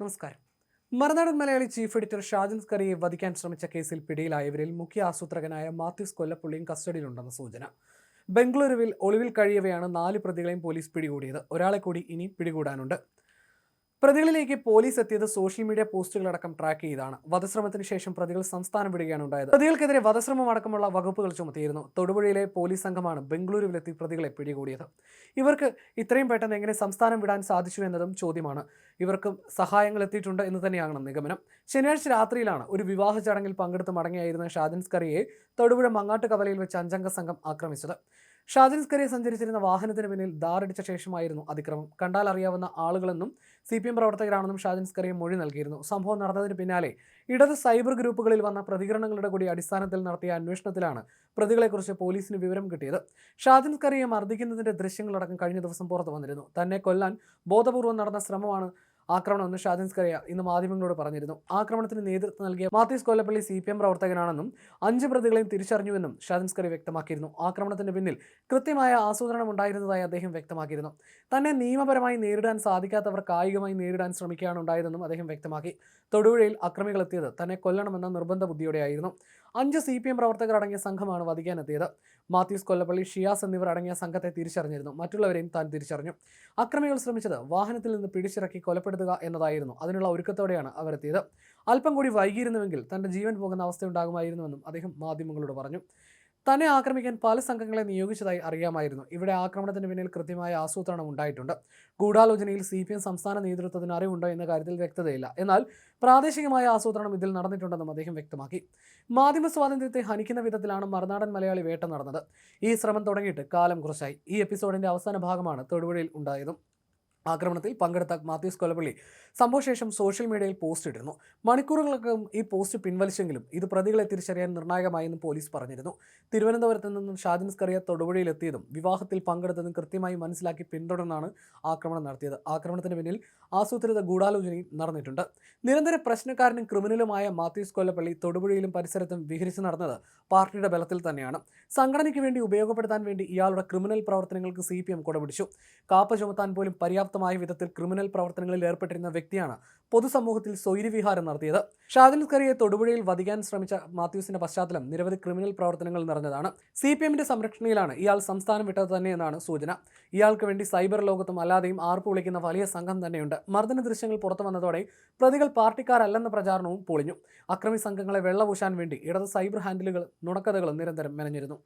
നമസ്കാരം. Marunadan Malayali chief editor Shajan സ്കറിയെ വധിക്കാൻ ശ്രമിച്ച കേസിൽ പിടിയിലായവരിൽ മുഖ്യ ആസൂത്രകനായ മാത്യൂസ് കൊല്ലപ്പുള്ളിയും കസ്റ്റഡിയിലുണ്ടെന്ന സൂചന. ബംഗളൂരുവിൽ ഒളിവിൽ കഴിയവെയാണ് നാല് പ്രതികളെയും പോലീസ് പിടികൂടിയത്. ഒരാളെ കൂടി ഇനി പിടികൂടാനുണ്ട്. പ്രതികളിലേക്ക് പോലീസ് എത്തിയത് സോഷ്യൽ മീഡിയ പോസ്റ്റുകളടക്കം ട്രാക്ക് ചെയ്താണ്. വധശ്രമത്തിന് ശേഷം പ്രതികൾ സംസ്ഥാനം വിടുകയാണ് ഉണ്ടായത്. പ്രതികൾക്കെതിരെ വധശ്രമം അടക്കമുള്ള വകുപ്പുകൾ ചുമത്തിയിരുന്നു. തൊടുപുഴയിലെ പോലീസ് സംഘമാണ് ബംഗളൂരുവിലെത്തി പ്രതികളെ പിടികൂടിയത്. ഇവർക്ക് ഇത്രയും പെട്ടെന്ന് എങ്ങനെ സംസ്ഥാനം വിടാൻ സാധിച്ചു എന്നതും ചോദ്യമാണ്. ഇവർക്ക് സഹായങ്ങൾ എത്തിയിട്ടുണ്ട് എന്ന് തന്നെയാണ് നിഗമനം. ശനിയാഴ്ച രാത്രിയിലാണ് ഒരു വിവാഹ ചടങ്ങിൽ പങ്കെടുത്ത് മടങ്ങിയായിരുന്ന ഷാജൻ സ്കറിയെ തൊടുപുഴ മങ്ങാട്ട് കവലയിൽ വെച്ച് അഞ്ചംഗ സംഘം ആക്രമിച്ചത്. ഷാജൻ സ്കറിയ സഞ്ചരിച്ചിരുന്ന വാഹനത്തിന് പിന്നിൽ ദാറടിച്ച ശേഷമായിരുന്നു അതിക്രമം. കണ്ടാൽ അറിയാവുന്ന ആളുകളെന്നും സി പി എം പ്രവർത്തകരാണെന്നും ഷാജൻ സ്കറിയ മൊഴി നൽകിയിരുന്നു. സംഭവം നടന്നതിന് പിന്നാലെ ഇടത് സൈബർ ഗ്രൂപ്പുകളിൽ വന്ന പ്രതികരണങ്ങളുടെ കൂടി അടിസ്ഥാനത്തിൽ നടത്തിയ അന്വേഷണത്തിലാണ് പ്രതികളെക്കുറിച്ച് പോലീസിന് വിവരം കിട്ടിയത്. ഷാജൻ സ്കറിയെ മർദ്ദിക്കുന്നതിന്റെ ദൃശ്യങ്ങളടക്കം കഴിഞ്ഞ ദിവസം പുറത്തു വന്നിരുന്നു. തന്നെ കൊല്ലാൻ ബോധപൂർവം നടന്ന ശ്രമമാണ് ആക്രമണമെന്ന് ഷാജൻ സ്കറിയ ഇന്ന് മാധ്യമങ്ങളോട് പറഞ്ഞിരുന്നു. ആക്രമണത്തിന് നേതൃത്വം നൽകിയ Mathews Kollappally C P M പ്രവർത്തകനാണെന്നും അഞ്ച് പ്രതികളെയും തിരിച്ചറിഞ്ഞുവെന്നും ഷാജൻ സ്കറി വ്യക്തമാക്കിയിരുന്നു. ആക്രമണത്തിന് പിന്നിൽ കൃത്യമായ ആസൂത്രണം ഉണ്ടായിരുന്നതായി അദ്ദേഹം വ്യക്തമാക്കിയിരുന്നു. തന്നെ നിയമപരമായി നേരിടാൻ സാധിക്കാത്തവർ കായികമായി നേരിടാൻ ശ്രമിക്കുകയാണ് ഉണ്ടായതെന്നും അദ്ദേഹം വ്യക്തമാക്കി. തൊടുപുഴയിൽ അക്രമികൾ എത്തിയത് തന്നെ കൊല്ലണമെന്ന നിർബന്ധ ബുദ്ധിയോടെയായിരുന്നു അഞ്ച് സി പി എം പ്രവർത്തകർ അടങ്ങിയ സംഘമാണ് വധിക്കാനെത്തിയത്. മാത്യൂസ് കൊല്ലപ്പള്ളി ഷിയാസ് എന്നിവർ അടങ്ങിയ സംഘത്തെ തിരിച്ചറിഞ്ഞിരുന്നു. മറ്റുള്ളവരെയും താൻ തിരിച്ചറിഞ്ഞു. അക്രമികൾ ശ്രമിച്ചത് വാഹനത്തിൽ നിന്ന് പിടിച്ചിറക്കി കൊലപ്പെടുത്തുക എന്നതായിരുന്നു. അതിനുള്ള ഒരുക്കത്തോടെയാണ് അവരെത്തിയത് അല്പം കൂടി വൈകിയിരുന്നുവെങ്കിൽ തന്റെ ജീവൻ പോകുന്ന അവസ്ഥയുണ്ടാകുമായിരുന്നുവെന്നും അദ്ദേഹം മാധ്യമങ്ങളോട് പറഞ്ഞു. തന്നെ ആക്രമിക്കാൻ പല സംഘങ്ങളെ നിയോഗിച്ചതായി അറിയാമായിരുന്നു. ഇവിടെ ആക്രമണത്തിന് പിന്നിൽ കൃത്യമായ ആസൂത്രണം ഉണ്ടായിട്ടുണ്ട്. ഗൂഢാലോചനയിൽ സി പി എം സംസ്ഥാന നേതൃത്വത്തിന് അറിവുണ്ടോ എന്ന കാര്യത്തിൽ വ്യക്തതയില്ല. എന്നാൽ പ്രാദേശികമായ ആസൂത്രണം ഇതിൽ നടന്നിട്ടുണ്ടെന്നും അദ്ദേഹം വ്യക്തമാക്കി. മാധ്യമ സ്വാതന്ത്ര്യത്തെ ഹനിക്കുന്ന വിധത്തിലാണ് മറുനാടൻ മലയാളി വേട്ട നടന്നത്. ഈ ശ്രമം തുടങ്ങിയിട്ട് കാലം കുറച്ചായി. ഈ എപ്പിസോഡിന്റെ അവസാന ഭാഗമാണ് തൊടുപുഴയിൽ ഉണ്ടായതും. ആക്രമണത്തിൽ പങ്കെടുത്ത മാത്യൂസ് കൊലപ്പള്ളി സംഭവശേഷം സോഷ്യൽ മീഡിയയിൽ പോസ്റ്റ് ഇട്ടിരുന്നു. മണിക്കൂറുകൾക്കും ഈ പോസ്റ്റ് പിൻവലിച്ചെങ്കിലും ഇത് പ്രതികളെ തിരിച്ചറിയാൻ നിർണായകമായെന്നും പോലീസ് പറഞ്ഞിരുന്നു. തിരുവനന്തപുരത്ത് നിന്നും ഷാജിൻ സ്കറിയ തൊടുപുഴയിലെത്തിയതും വിവാഹത്തിൽ പങ്കെടുത്തതും കൃത്യമായി മനസ്സിലാക്കി പിന്തുടർന്നാണ് ആക്രമണം നടത്തിയത്. ആക്രമണത്തിന് പിന്നിൽ ആസൂത്രിത ഗൂഢാലോചനയും നടന്നിട്ടുണ്ട്. നിരന്തര പ്രശ്നക്കാരനും ക്രിമിനലുമായ മാത്യൂസ് കൊല്ലപ്പള്ളി തൊടുപുഴയിലും പരിസരത്തും വിഹരിച്ചു നടന്നത് പാർട്ടിയുടെ ബലത്തിൽ തന്നെയാണ്. സംഘടനയ്ക്ക് വേണ്ടി ഉപയോഗപ്പെടുത്താൻ വേണ്ടി ഇയാളുടെ ക്രിമിനൽ പ്രവർത്തനങ്ങൾക്ക് സി പി എം കൊടപിടിച്ചു. കാപ്പ ചുമത്താൻ പോലും പര്യാപ്തമായ വിധത്തിൽ ക്രിമിനൽ പ്രവർത്തനങ്ങളിൽ ഏർപ്പെട്ടിരുന്ന വ്യക്തിയാണ് പൊതുസമൂഹത്തിൽ സ്വൈര്യവിഹാരം നടത്തിയത്. ഷാദിൽ കറിയെ തൊടുപുഴയിൽ വധിക്കാൻ ശ്രമിച്ച മാത്യൂസിന്റെ പശ്ചാത്തലം നിരവധി ക്രിമിനൽ പ്രവർത്തനങ്ങൾ നിറഞ്ഞതാണ്. സി പി എമ്മിന്റെ സംരക്ഷണയിലാണ് ഇയാൾ സംസ്ഥാനം വിട്ടത് തന്നെയെന്നാണ് സൂചന. ഇയാൾക്ക് വേണ്ടി സൈബർ ലോകത്തും അല്ലാതെയും ആർപ്പ് വിളിക്കുന്ന വലിയ സംഘം തന്നെയുണ്ട്. മർദ്ദന ദൃശ്യങ്ങൾ പുറത്തു വന്നതോടെ പ്രതികൾ പാർട്ടിക്കാരല്ലെന്ന പ്രചാരണവും പൊളിഞ്ഞു. അക്രമി സംഘങ്ങളെ വെള്ളപൂശാൻ വേണ്ടി ഇടത് സൈബർ ഹാൻഡിലുകൾ നുണക്കഥകളും നിരന്തരം മെനഞ്ഞിരുന്നു.